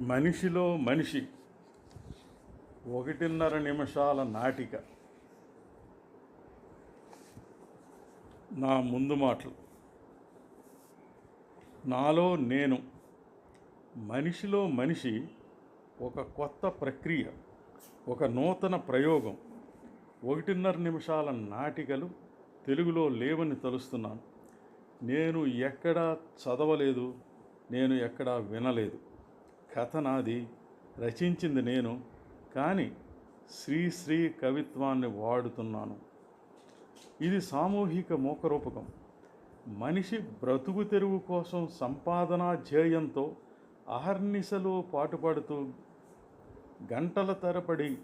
మనిషిలో మనిషి ఒకటిన్నర నిమిషాల నాటిక. నా ముందు మాటలు. నాలో నేను. మనిషిలో మనిషి ఒక కొత్త ప్రక్రియ ఒక నూతన ప్రయోగం. ఒకటిన్నర నిమిషాల నాటికలు తెలుగులో లేవని తలుస్తున్నాను. నేను ఎక్కడా చదవలేదు నేను ఎక్కడా వినలేదు. కథ నాది రచించింది నేను కానీ శ్రీశ్రీ కవిత్వాన్ని వాడుతున్నాను. ఇది సామూహిక మూకరూపకం. మనిషి బ్రతుకు తెరువు కోసం సంపాదనా ధ్యేయంతో అహర్నిశలో పాటుపడుతూ గంటల తరబడి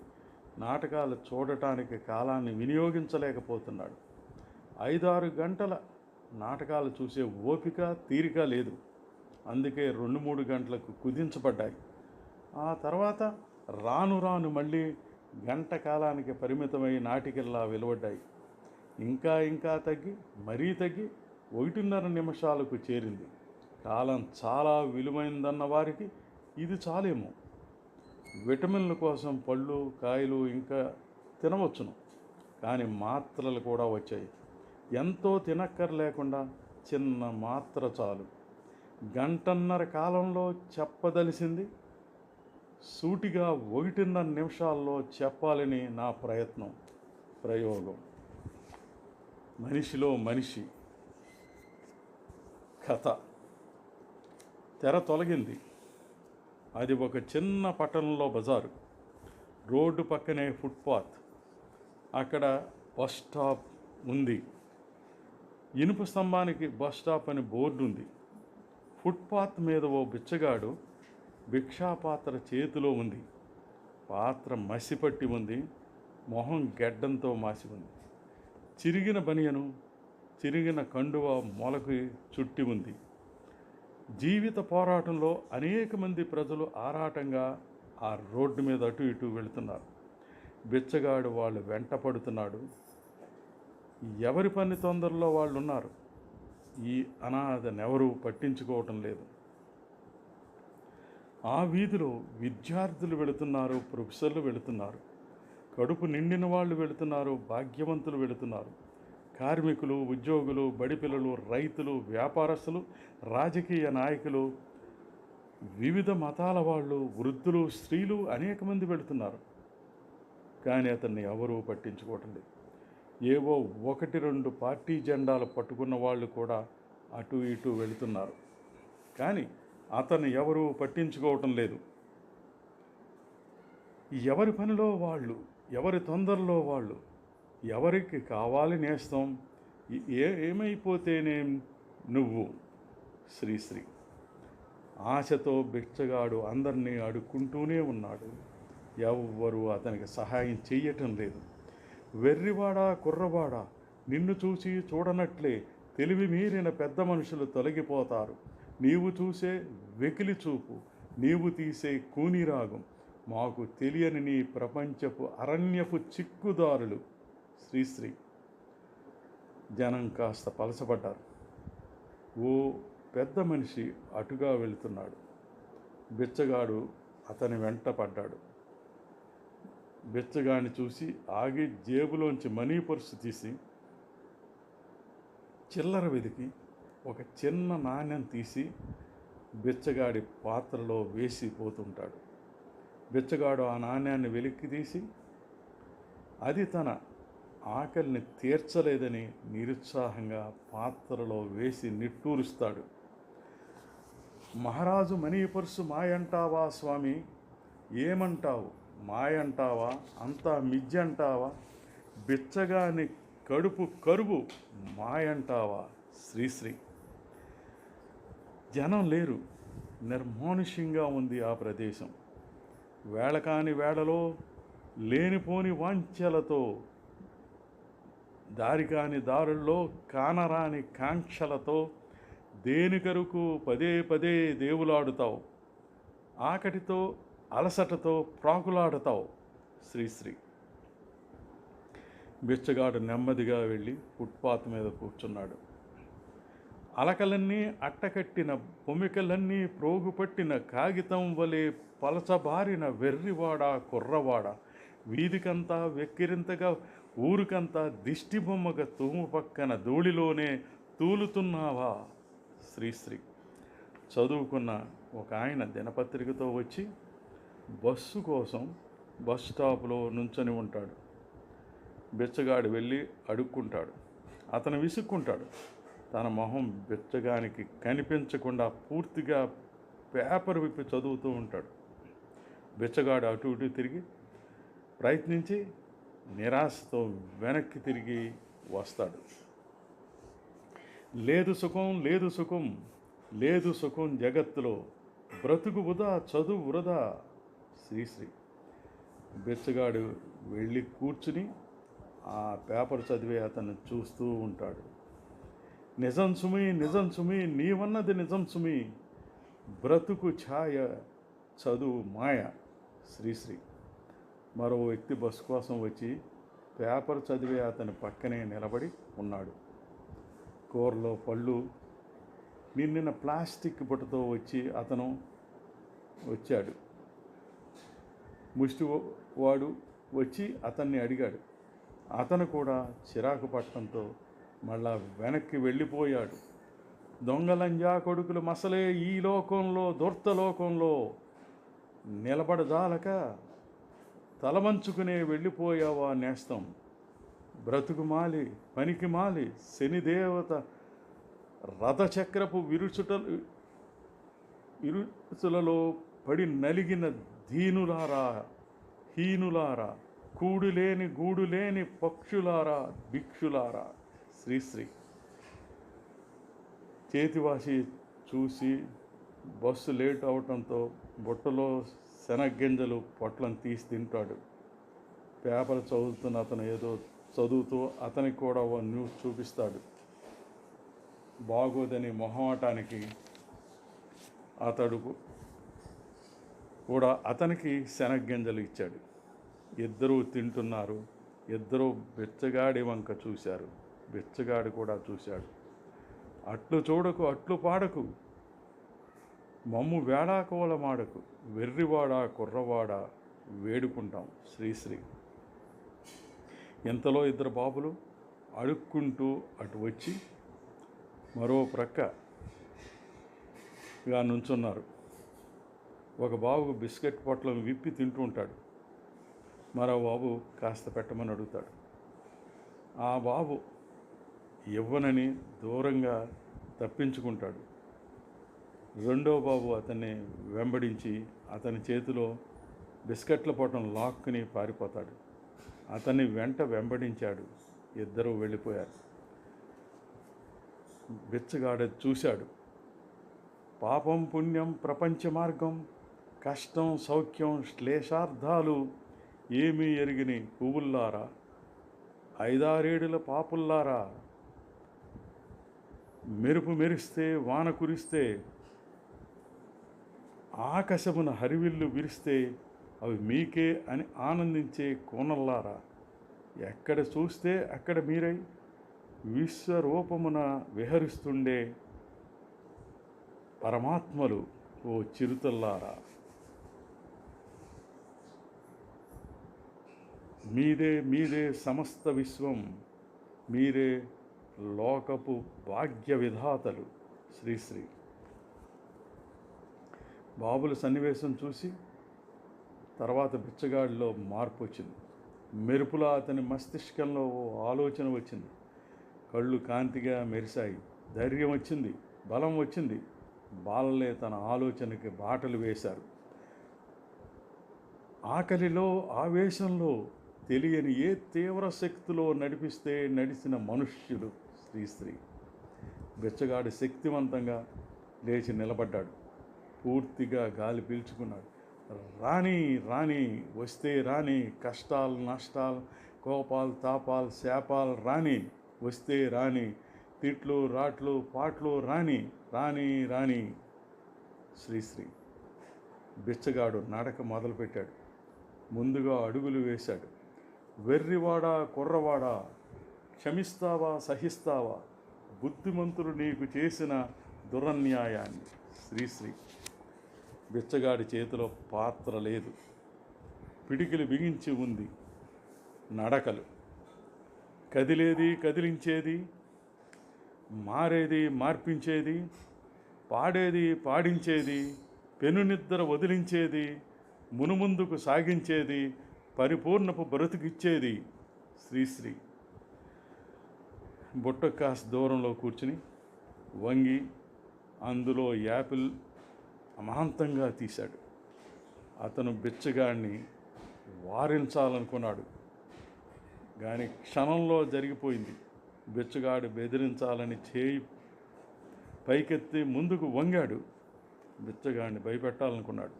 నాటకాలు చూడటానికి కాలాన్ని వినియోగించలేకపోతున్నాడు. ఐదారు గంటల నాటకాలు చూసే ఓపిక తీరిక లేదు. అందుకే రెండు మూడు గంటలకు కుదించబడ్డాయి. ఆ తర్వాత రాను రాను మళ్ళీ గంట కాలానికి పరిమితమై నాటికల్లా వెలువడ్డాయి. ఇంకా ఇంకా తగ్గి మరీ తగ్గి ఒకటిన్నర నిమిషాలకు చేరింది. కాలం చాలా విలువైందన్న వారికి ఇది చాలేమో. విటమిన్ల కోసం పళ్ళు కాయలు ఇంకా తినవచ్చును. కానీ మాత్రలు కూడా వచ్చాయి. ఎంతో తినక్కర్లేకుండా చిన్న మాత్ర చాలు. గంటన్నర కాలంలో చెప్పదలిసింది. సూటిగా ఒకటిన్నర నిమిషాల్లో చెప్పాలని నా ప్రయత్నం ప్రయోగం. మనిషిలో మనిషి. కథ. తెర తొలగింది. అది ఒక చిన్న పట్టణంలో బజారు. రోడ్డు పక్కనే ఫుట్పాత్. అక్కడ బస్ స్టాప్ ఉంది. ఇనుప స్తంభానికి బస్ స్టాప్ అని బోర్డు ఉంది ఫుట్పాత్ మీద ఓ బిచ్చగాడు భిక్షాపాత్ర చేతిలో ఉంది. పాత్ర మసిపట్టి ఉంది. మొహం గెడ్డంతో మాసి ఉంది. చిరిగిన బనియను చిరిగిన కండువ మొలకి చుట్టి ఉంది. జీవిత పోరాటంలో అనేక మంది ప్రజలు ఆరాటంగా ఆ రోడ్డు మీద అటు ఇటు వెళుతున్నారు. బిచ్చగాడు వాళ్ళు వెంట పడుతున్నాడు. ఎవరి పని తొందరలో వాళ్ళు ఉన్నారు ఈ అనాథనెవరూ పట్టించుకోవటం లేదు. ఆ వీధిలో విద్యార్థులు వెళుతున్నారు ప్రొఫెసర్లు వెళుతున్నారు కడుపు నిండిన వాళ్ళు వెళుతున్నారు భాగ్యవంతులు వెళుతున్నారు. కార్మికులు ఉద్యోగులు బడిపిల్లలు రైతులు వ్యాపారస్తులు రాజకీయ నాయకులు వివిధ మతాల వాళ్ళు వృద్ధులు స్త్రీలు అనేక మంది వెళుతున్నారు. కానీ అతన్ని ఎవరూ పట్టించుకోవటం లేదు. ఏవో ఒకటి రెండు పార్టీ జెండాలు పట్టుకున్న వాళ్ళు కూడా అటు ఇటు వెళుతున్నారు. కానీ అతన్ని ఎవరూ పట్టించుకోవటం లేదు. ఎవరి పనిలో వాళ్ళు ఎవరి తొందరలో వాళ్ళు ఎవరికి కావాలి నేస్తం ఏ ఏమైపోతేనేం నువ్వు శ్రీశ్రీ ఆశతో బిచ్చగాడు అందరినీ అడుక్కుంటూనే ఉన్నాడు. ఎవ్వరూ అతనికి సహాయం చేయటం లేదు. వెర్రివాడా కుర్రవాడా? నిన్ను చూసి చూడనట్లే తెలివి మీరిన పెద్ద మనుషులు తొలగిపోతారు. నీవు చూసే వెకిలి చూపు నీవు తీసే కూనిరాగం. మాకు తెలియని నీ ప్రపంచపు అరణ్యపు చిక్కుదారులు. శ్రీశ్రీ జనం కాస్త పలసపడ్డారు. ఓ పెద్ద మనిషి అటుగా వెళుతున్నాడు. బిచ్చగాడు అతని వెంట పడ్డాడు. బిచ్చగాడిని చూసి ఆగి జేబులోంచి మనీ పర్సు తీసి చిల్లర వెదికి ఒక చిన్న నాణ్యం తీసి బిచ్చగాడి పాత్రలో వేసి పోతుంటాడు. బిచ్చగాడు ఆ నాణ్యాన్ని వెలికి తీసి అది తన ఆకలిని తీర్చలేదని నిరుత్సాహంగా పాత్రలో వేసి నిట్టూరుస్తాడు. మహారాజు మనీ పర్సు మాయంటావా స్వామి? ఏమంటావు? మాయంటావా? అంతా మిజ్జంటావా? బిచ్చగాని కడుపు కరువు మాయంటావా? శ్రీశ్రీ జనం లేరు. నిర్మానుష్యంగా ఉంది ఆ ప్రదేశం. వేళకాని వేళలో లేనిపోని వాంఛలతో దారికాని దారుల్లో కానరాని కాంక్షలతో దేనికరకు పదే పదే దేవులాడుతావు? ఆకటితో అలసటతో ప్రాకులాడతావు శ్రీశ్రీ బిచ్చగాడు నెమ్మదిగా వెళ్ళి ఫుట్పాత్ మీద కూర్చున్నాడు. అలకలన్నీ అట్టకట్టిన పొమికలన్నీ ప్రోగుపట్టిన కాగితం వలె పలచబారిన వెర్రివాడ కుర్రవాడ వీధికంతా వెక్కిరింతగా ఊరికంతా దిష్టిబొమ్మగా తూము పక్కన ధూళిలోనే తూలుతున్నావా శ్రీశ్రీ చదువుకున్న ఒక ఆయన దినపత్రికతో వచ్చి బస్సు కోసం బస్ స్టాప్లో నుంచొని ఉంటాడు. బిచ్చగాడు వెళ్ళి అడుక్కుంటాడు. అతను విసుక్కుంటాడు. తన మొహం బిచ్చగానికి కనిపించకుండా పూర్తిగా పేపర్ విప్పి చదువుతూ ఉంటాడు. బిచ్చగాడు అటు ఇటు తిరిగి ప్రయత్నించి నిరాశతో వెనక్కి తిరిగి వస్తాడు. లేదు సుఖం లేదు సుఖం లేదు సుఖం జగత్తులో బ్రతుకు వృధా చదువు వృధా శ్రీశ్రీ. బిచ్చగాడు వెళ్ళి కూర్చుని ఆ పేపర్ చదివే అతను చూస్తూ ఉంటాడు. నిజం సుమి నిజం సుమి నీవన్నది నిజం సుమి బ్రతుకు ఛాయ చదువు మాయ శ్రీశ్రీ. మరో వ్యక్తి బస్సు కోసం వచ్చి పేపర్ చదివే అతని పక్కనే నిలబడి ఉన్నాడు. కూరలో పళ్ళు నిన్న ప్లాస్టిక్ బుట్టతో వచ్చి అతను వచ్చాడు. ముష్టి వాడు వచ్చి అతన్ని అడిగాడు. అతను కూడా చిరాకు పట్టడంతో మళ్ళా వెనక్కి వెళ్ళిపోయాడు. దొంగలంజా కొడుకులు మసలే ఈ లోకంలో దుర్త లోకంలో నిలబడదాలక తలమంచుకునే వెళ్ళిపోయావా నేస్తం. బ్రతుకు మాలి పనికి మాలి శనిదేవత రథచక్రపు విరుచుటలు విరుచులలో పడి నలిగిన దీనులారా హీనులారా కూడులేని గూడులేని పక్షులారా భిక్షులారా. శ్రీశ్రీ చేతివాసి చూసి బస్సు లేట్ అవటంతో బుట్టలో శనగ్గింజలు పొట్లను తీసి తింటాడు. పేపర్ చదువుతున్న అతను ఏదో చదువుతూ అతనికి కూడా ఓ న్యూస్ చూపిస్తాడు. బాగోదని మొహమాటానికి అతడు కూడా అతనికి శనగ్గింజలు ఇచ్చాడు. ఇద్దరూ తింటున్నారు. ఇద్దరూ బిచ్చగాడి వంక చూశారు. బిచ్చగాడు కూడా చూశాడు. అట్లు చూడకు అట్లు పాడకు. మమ్ము వేడాకోలమాడకు వెర్రివాడ కుర్రవాడ వేడుకుంటాం శ్రీశ్రీ. ఇంతలో ఇద్దరు బాబులు అడుక్కుంటూ అటు వచ్చి మరో ప్రక్కగా నుంచున్నారు. ఒక బాబు బిస్కెట్ పొట్లను విప్పి తింటూ ఉంటాడు. మరో బాబు కాస్త పెట్టమని అడుగుతాడు. ఆ బాబు ఇవ్వనని దూరంగా తప్పించుకుంటాడు. రెండో బాబు అతన్ని వెంబడించి అతని చేతిలో బిస్కెట్ల పొట్టం లాక్కుని పారిపోతాడు. అతన్ని వెంట వెంబడించాడు. ఇద్దరూ వెళ్ళిపోయారు. బిచ్చగాడ చూశాడు. పాపం పుణ్యం ప్రపంచ మార్గం కష్టం సౌఖ్యం శ్లేషార్థాలు ఏమీ ఎరిగిని పువ్వుల్లారా? ఐదారేడుల పాపుల్లారా? మెరుపు మెరిస్తే వాన కురిస్తే ఆకాశమున హరివిల్లు విరిస్తే అవి మీకే అని ఆనందించే కోనల్లారా? ఎక్కడ చూస్తే అక్కడ మీరై విశ్వరూపమున విహరిస్తుండే పరమాత్మలు ఓ చిరుతల్లారా? మీదే మీదే సమస్త విశ్వం మీరే లోకపు భాగ్య విధాతలు. శ్రీశ్రీ బాబుల సన్నివేశం చూసి తర్వాత బిచ్చగాడిలో మార్పు వచ్చింది. మెరుపులా అతని మస్తిష్కంలో ఓ ఆలోచన వచ్చింది. కళ్ళు కాంతిగా మెరిశాయి. ధైర్యం వచ్చింది. బలం వచ్చింది. బాలలే తన ఆలోచనకి బాటలు వేశారు. ఆకలిలో ఆవేశంలో తెలియని ఏ తీవ్ర శక్తిలో నడిపిస్తే నడిచిన మనుష్యులు శ్రీశ్రీ బిచ్చగాడు శక్తివంతంగా లేచి నిలబడ్డాడు. పూర్తిగా గాలి పీల్చుకున్నాడు. రాని రాని వస్తే రాని కష్టాలు నష్టాలు కోపాలు తాపాలు శాపాలు రాని వస్తే రాని తిట్లు రాట్లు పాటలు రాని రాని రాని శ్రీశ్రీ బిచ్చగాడు నడక మొదలుపెట్టాడు. ముందుగా అడుగులు వేశాడు. వెర్రివాడా కుర్రవాడా క్షమిస్తావా సహిస్తావా? బుద్ధిమంతులు నీకు చేసిన దురన్యాయాన్ని. శ్రీశ్రీ బిచ్చగాడి చేతిలో పాత్ర లేదు. పిడికిలు బిగించి ఉంది. నడకలు. కదిలేది కదిలించేది. మారేది మార్పించేది. పాడేది పాడించేది. పెనునిద్ర వదిలించేది. మునుముందుకు సాగించేది. పరిపూర్ణపు బ్రతుకిచ్చేది శ్రీశ్రీ బుట్ట కాస్త దూరంలో కూర్చుని వంగి అందులో యాపిల్ అమాంతంగా తీశాడు. అతను బిచ్చగాడిని వారించాలనుకున్నాడు. కానీ క్షణంలో జరిగిపోయింది. బిచ్చగాడు బెదిరించాలని చేయి పైకెత్తి ముందుకు వంగాడు. బిచ్చగాడిని భయపెట్టాలనుకున్నాడు.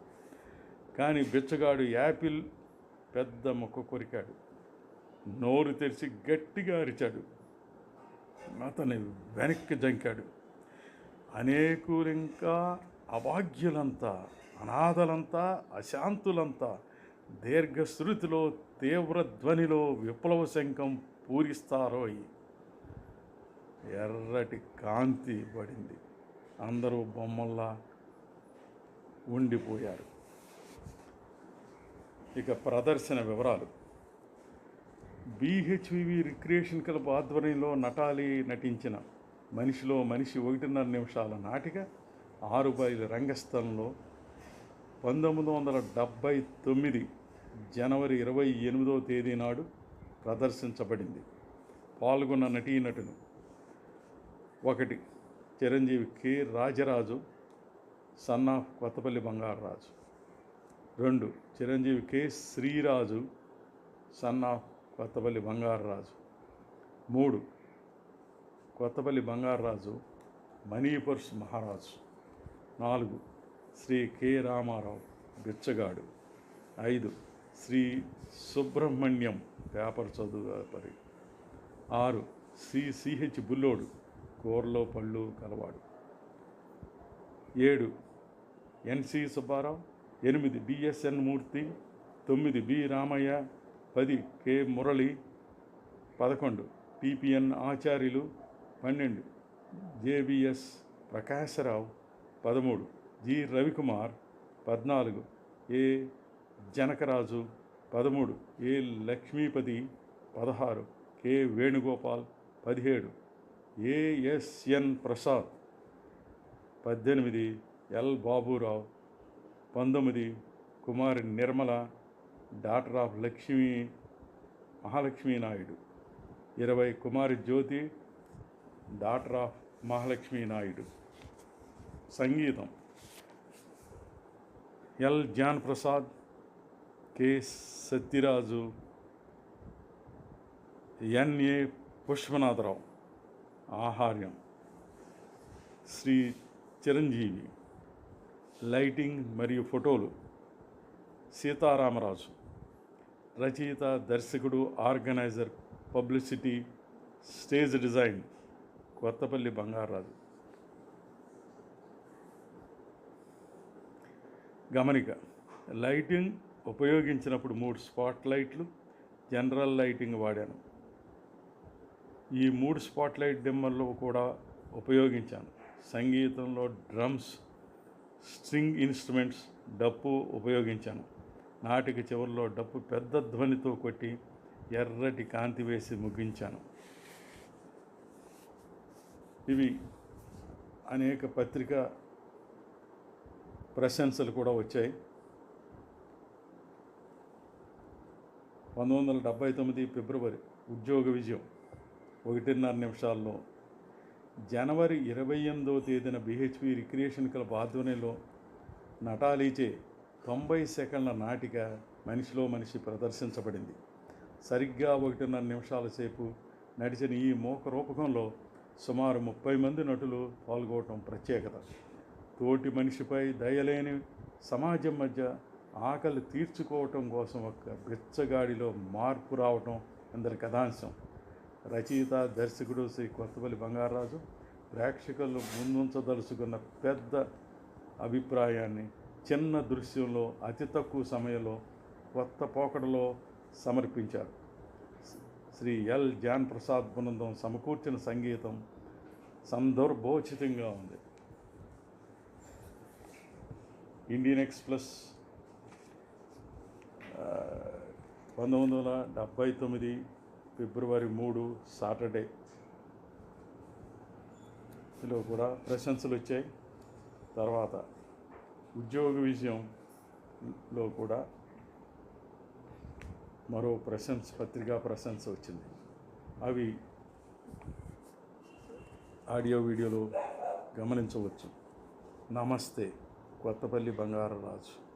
కానీ బిచ్చగాడు యాపిల్ పెద్ద మొక్క కొరికాడు. నోరు తెరిచి గట్టిగా అరిచాడు. అతని వెనక్కి జంకాడు. అనేకులింకా అభాగ్యులంతా అనాథలంతా అశాంతులంతా దీర్ఘశ్రుతిలో తీవ్రధ్వనిలో విప్లవ శంఖం పూరిస్తారోయ్ ఎర్రటి కాంతి పడింది. అందరూ బొమ్మల్లా ఉండిపోయారు. ఇక ప్రదర్శన వివరాలు. బీహెచ్వివి రిక్రియేషన్ క్లబ్ ఆధ్వర్యంలో నటాలి నటించిన మనిషిలో మనిషి ఒకటిన్నర నిమిషాల నాటిక ఆరు బయలు రంగస్థలంలో పంతొమ్మిది వందల డెబ్భై తొమ్మిది జనవరి ఇరవై ఎనిమిదో తేదీ నాడు ప్రదర్శించబడింది. పాల్గొన్న నటీనటులు ఒకటి Chiranjeevi K Rajaraju son of Kothapalli Bangararaju. రెండు Chiranjeevi K. Sriraju son of Kothapalli Bangararaju. మూడు కొత్తపల్లి బంగారరాజు మణిపర్స్ మహారాజు. నాలుగు శ్రీ కె. రామారావు బిచ్చగాడు. ఐదు శ్రీ సుబ్రహ్మణ్యం పేపర్ చదువు వ్యాపారి ఆరు శ్రీ సిహెచ్ బుల్లోడు కూరలో పళ్ళు కలవాడు. ఏడు ఎన్సి సుబ్బారావు ఎనిమిది బిఎస్ఎన్ మూర్తి తొమ్మిది బి రామయ్య పది కె మురళి పదకొండు పిపిఎన్ ఆచార్యులు పన్నెండు జేబిఎస్ ప్రకాశరావు పదమూడు జి రవికుమార్ పద్నాలుగు ఏ జనకరాజు పదమూడు ఏ లక్ష్మీపతి పదహారు కె వేణుగోపాల్ పదిహేడు ఏఎస్ఎన్ ప్రసాద్ పద్దెనిమిది ఎల్ బాబురావు పంతొమ్మిది కుమారి నిర్మల డాటర్ ఆఫ్ లక్ష్మీ మహాలక్ష్మీ నాయుడు. ఇరవై కుమారి జ్యోతి డాటర్ ఆఫ్ మహాలక్ష్మీ నాయుడు. సంగీతం. L. Gyan Prasad K. Satyaraju NA Pushpanatharao. ఆహార్యం. Shri Chiranjeevi. Lighting మరియు ఫోటోలు. సీతారామరాజు రచయిత దర్శకుడు organiser publicity stage design Kothapalli Bangaraju గమనిక లైటింగ్ ఉపయోగించినప్పుడు మూడు స్పాట్ లైట్లు జనరల్ లైటింగ్ వాడాను. ఈ మూడు స్పాట్ లైట్ డిమ్మర్లు కూడా ఉపయోగించాను. సంగీతంలో డ్రమ్స్ స్ట్రింగ్ ఇన్స్ట్రుమెంట్స్ డప్పు ఉపయోగించాను. నాటిక చివరిలో డప్పు పెద్ద ధ్వనితో కొట్టి ఎర్రటి కాంతి వేసి ముగించాను. ఇవి అనేక పత్రిక ప్రశంసలు కూడా వచ్చాయి. పంతొమ్మిది వందల డెబ్భై తొమ్మిది ఫిబ్రవరి ఉద్యోగ విజయం ఒకటిన్నర నిమిషాల్లో జనవరి ఇరవై ఎనిమిదవ తేదీన బిహెచ్పి రిక్రియేషన్ క్లబ్ ఆధ్వర్యంలో నటాలీచే తొంభై సెకండ్ల నాటిక మనిషిలో మనిషి ప్రదర్శించబడింది. సరిగ్గా ఒకటిన్నర నిమిషాల సేపు నడిచిన ఈ మోక రూపకంలో సుమారు ముప్పై మంది నటులు పాల్గొనడం ప్రత్యేకత. తోటి మనిషిపై దయలేని సమాజం మధ్య ఆకలి తీర్చుకోవటం కోసం ఒక బిచ్చగాడిలో మార్పు రావటం అందరి కథాంశం. రచయిత దర్శకుడు శ్రీ కొత్తపల్లి బంగారాజు ప్రేక్షకులు ముందుంచదలుచుకున్న పెద్ద అభిప్రాయాన్ని చిన్న దృశ్యంలో అతి తక్కువ సమయంలో కొత్త పోకడలో సమర్పించారు. శ్రీ ఎల్. జాన్ ప్రసాద్ బృందం సమకూర్చిన సంగీతం సందర్భోచితంగా ఉంది. ఇండియన్ ఎక్స్ప్రెస్ పంతొమ్మిది వందల డెబ్భై తొమ్మిది ఫిబ్రవరి మూడు సాటర్డే. లో కూడా ప్రశంసలు వచ్చాయి. తర్వాత ఉద్యోగ విషయంలో కూడా మరో ప్రశంస పత్రికా ప్రశంస వచ్చింది. అవి ఆడియో వీడియోలో గమనించవచ్చు. నమస్తే కొత్తపల్లి బంగారరాజు.